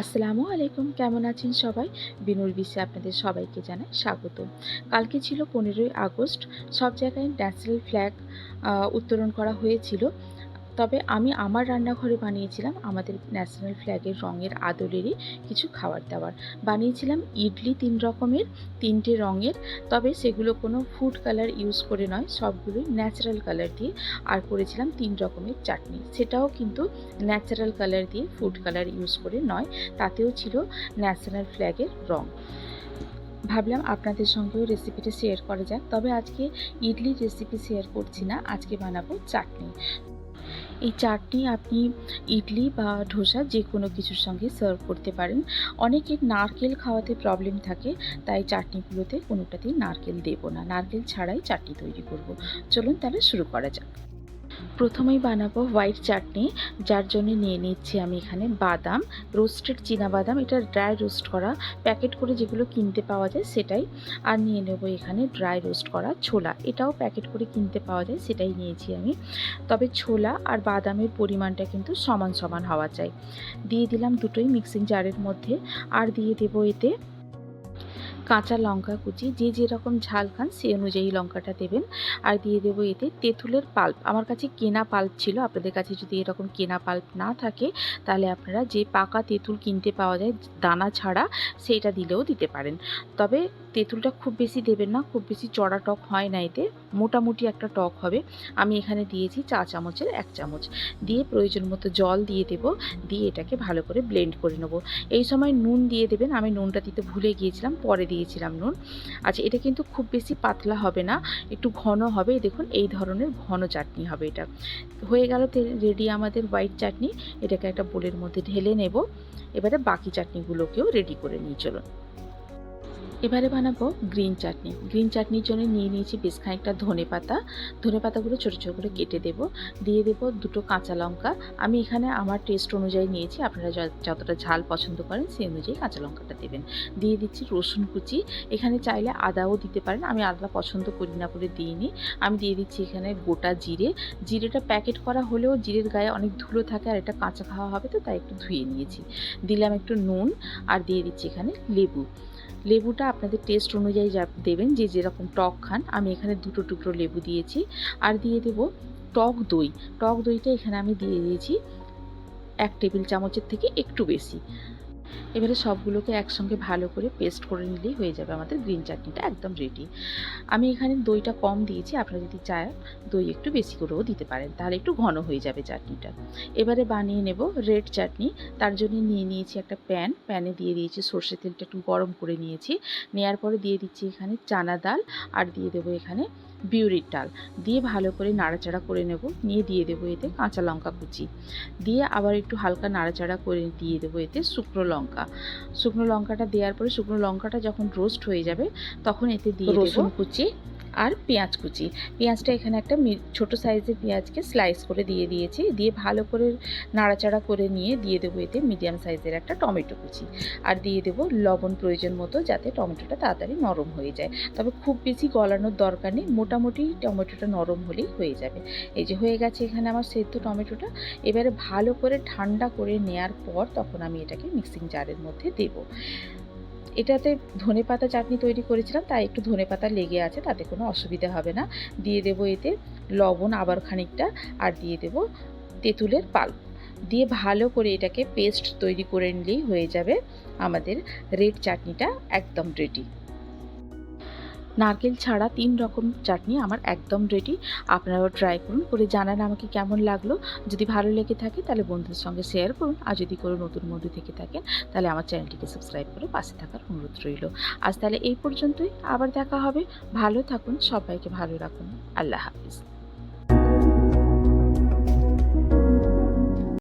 আসসালামু আলাইকুম, কেমন আছেন সবাই? বিনুর বিশ্বে আপনাদের সবাইকে জানাই স্বাগত। কালকে ছিল পনেরোই আগস্ট, সব জায়গায় ন্যাশনাল ফ্ল্যাগ উত্তোলন করা হয়েছিল। তবে আমি আমার রান্নাঘরে বানিয়েছিলাম আমাদের ন্যাশনাল ফ্ল্যাগের রঙের আদলেরই কিছু খাবার দাবার। বানিয়েছিলাম ইডলি তিন রকমের, তিনটে রঙের, তবে সেগুলো কোনো ফুড কালার ইউজ করে নয়, সবগুলোই ন্যাচারাল কালার দিয়ে, আর করেছিলাম তিন রকমের চাটনি। সেটাও কিন্তু ন্যাচারাল কালার দিয়ে ফুড কালার ইউজ করে নয়, তাতেও ছিল ন্যাশনাল ফ্ল্যাগের রং। ভাবলাম আপনাদের সঙ্গেও রেসিপিটা শেয়ার করা যাক, তবে আজকে ইডলির রেসিপি শেয়ার করছি না, আজকে বানাবো চাটনি। এই চাটনি আপনি ইডলি বা ধোসা যে কোনো কিছুর সঙ্গে সার্ভ করতে পারেন। অনেকের নারকেল খাওয়াতে প্রবলেম থাকে, তাই চাটনিগুলোতে কোনোটাতেই নারকেল দেব না। নারকেল ছাড়াই চাটনি তৈরি করব। চলুন তাহলে শুরু করা যাক। প্রথমেই বানাবো হোয়াইট চাটনি, যার জন্য নিয়ে নিচ্ছি আমি এখানে বাদাম, রোস্টেড বাদাম এটা ড্রাই রোস্ট করা, প্যাকেট করে যেগুলো কিনতে পাওয়া যায় সেটাই। আর নিয়ে নেব এখানে ড্রাই রোস্ট করা ছোলা। এটাও প্যাকেট করে কিনতে পাওয়া যায়, সেটাই নিয়েছি আমি। তবে ছোলা আর বাদামের পরিমাণটা কিন্তু সমান সমান হওয়া চাই। দিয়ে দিলাম দুটোই মিক্সিং জারের মধ্যে। আর দিয়ে দেবো এতে কাঁচা লঙ্কা কুচি, যে যেরকম ঝাল খান সেই অনুযায়ী লঙ্কাটা দেবেন। আর দিয়ে দেবো এতে তেঁতুলের পাল্প। আমার কাছে কেনা পাল্প ছিল, আপনাদের কাছে যদি এরকম কেনা পাল্প না থাকে, তাহলে আপনারা যে পাকা তেঁতুল কিনতে পাওয়া যায় দানা ছাড়া, সেটা দিলেও দিতে পারেন। তবে তেঁতুলটা খুব বেশি দেবেন না, খুব বেশি চড়া টক হয় না এতে। মোটামুটি একটা টক হবে। আমি এখানে দিয়েছি চা চামচের এক চামচ। দিয়ে প্রয়োজন মতো জল দিয়ে দেব। দিয়ে এটাকে ভালো করে ব্লেন্ড করে নেব। এই সময় নুন দিয়ে দেবেন। আমি নুনটা দিতে ভুলে গিয়েছিলাম, পরে দিয়েছিলাম নুন। আচ্ছা এটা কিন্তু খুব বেশি পাতলা হবে না, একটু ঘন হবে। দেখুন, এই ধরনের ঘন চাটনি হবে এটা। হয়ে গেল রেডি আমাদের হোয়াইট চাটনি। এটাকে একটা বোলের মধ্যে ঢেলে নেব। এবারে বাকি চাটনিগুলোকেও রেডি করে নিয়ে চলুন। এবারে বানাবো গ্রিন চাটনি গ্রিন চাটনির জন্য নিয়ে নিয়েছি বেশ খানিকটা ধনে পাতা। ধনে পাতাগুলো ছোটো ছোটো করে কেটে দেব। দিয়ে দেব দুটো কাঁচা লঙ্কা। আমি এখানে আমার টেস্ট অনুযায়ী নিয়েছি। আপনারা যতটা ঝাল পছন্দ করেন সেই অনুযায়ী কাঁচা লঙ্কাটা দেবেন। দিয়ে দিচ্ছি রসুন কুচি। এখানে চাইলে আদাও দিতে পারেন। আমি আদা পছন্দ করি না বলে দিইনি। আমি দিয়ে দিচ্ছি এখানে গোটা জিরে। জিরেটা প্যাকেট করা হলেও জিরের গায়ে অনেক ধুলো থাকে আর এটা কাঁচা খাওয়া হবে তো, তাই একটু ধুয়ে নিয়েছি। দিলাম একটু নুন। আর দিয়ে দিচ্ছি এখানে লেবু। লেবুটা আপনাদের টেস্ট অনুযায়ী যা দেবেন, যে যেরকম টক খান, আমি এখানে দুটো টুকরো লেবু দিয়েছি। আর দিয়ে দেব টক দই। টক দইটা এখানে আমি দিয়ে দিয়েছি এক টেবিল চামচের থেকে একটু বেশি। এবারে সবগুলোকে একসঙ্গে ভালো করে পেস্ট করে নিলেই হয়ে যাবে আমাদের গ্রিন চাটনিটা একদম রেডি আমি এখানে দইটা কম দিয়েছি, আপনারা যদি চায় দই একটু বেশি করেও দিতে পারেন, তাহলে একটু ঘন হয়ে যাবে চাটনিটা এবারে বানিয়ে নেব রেড চাটনি তার জন্য নিয়ে নিয়েছি একটা প্যান প্যানে দিয়ে দিয়েছি সর্ষে তেলটা একটু গরম করে নিয়েছি নেওয়ার পরে দিয়ে দিচ্ছি এখানে চানা ডাল, আর দিয়ে দেবো এখানে বিউরির ডাল। দিয়ে ভালো করে নাড়াচাড়া করে নেব। নিয়ে দিয়ে দেবো এতে কাঁচা লঙ্কা কুচি। দিয়ে আবার একটু হালকা নাড়াচাড়া করে দিয়ে দেবো এতে শুকনো লঙ্কা। শুকনো লঙ্কাটা দেওয়ার পরে শুকনো লঙ্কাটা যখন রোস্ট হয়ে যাবে তখন এতে দিয়ে রসুন। কুচি। আর পেঁয়াজ কুচি। পেঁয়াজটা এখানে একটা ছোট সাইজের পেঁয়াজকে স্লাইস করে দিয়ে দিয়েছি। দিয়ে ভালো করে নাড়াচাড়া করে নিয়ে দিয়ে দেবো এতে মিডিয়াম সাইজের একটা টমেটো কুচি। আর দিয়ে দেবো লবণ প্রয়োজন মতো যাতে টমেটোটা তাড়াতাড়ি নরম হয়ে যায়। তবে খুব বেশি গলানোর দরকার নেই, মোটামুটি টমেটোটা নরম হলেই হয়ে যাবে। এই যে হয়ে গেছে এখানে আমার সেদ্ধ টমেটোটা। এবারে ভালো করে ঠান্ডা করে নেয়ার পর তখন আমি এটাকে মিক্সিং জারের মধ্যে দেবো। এটাতে ধনে পাতা চাটনি তৈরি করেছিলাম, তাই একটু ধনে পাতা লেগে আছে, তাতে কোনো অসুবিধা হবে না। দিয়ে দেব এতে লবণ আবার খানিকটা, আর দিয়ে দেব তেঁতুলের পাল্প দিয়ে ভালো করে এটাকে পেস্ট তৈরি করে নিলেই হয়ে যাবে আমাদের রেড চাটনিটা একদম রেডি নারকেল ছাড়া তিন রকম চাটনি আমার একদম রেডি আপনারাও ট্রাই করুন, করে জানান আমাকে কেমন লাগল। যদি ভালো লেগে থাকে তাহলে বন্ধুদের সঙ্গে শেয়ার করুন। আর যদি কোনো নতুন বন্ধু থেকে থাকেন, তাহলে আমার চ্যানেলটিকে সাবস্ক্রাইব করে পাশে থাকার অনুরোধ রইল। আজ তাহলে এই পর্যন্তই। আবার দেখা হবে। ভালো থাকুন, সবাইকে ভালো রাখুন। আল্লাহ হাফিজ।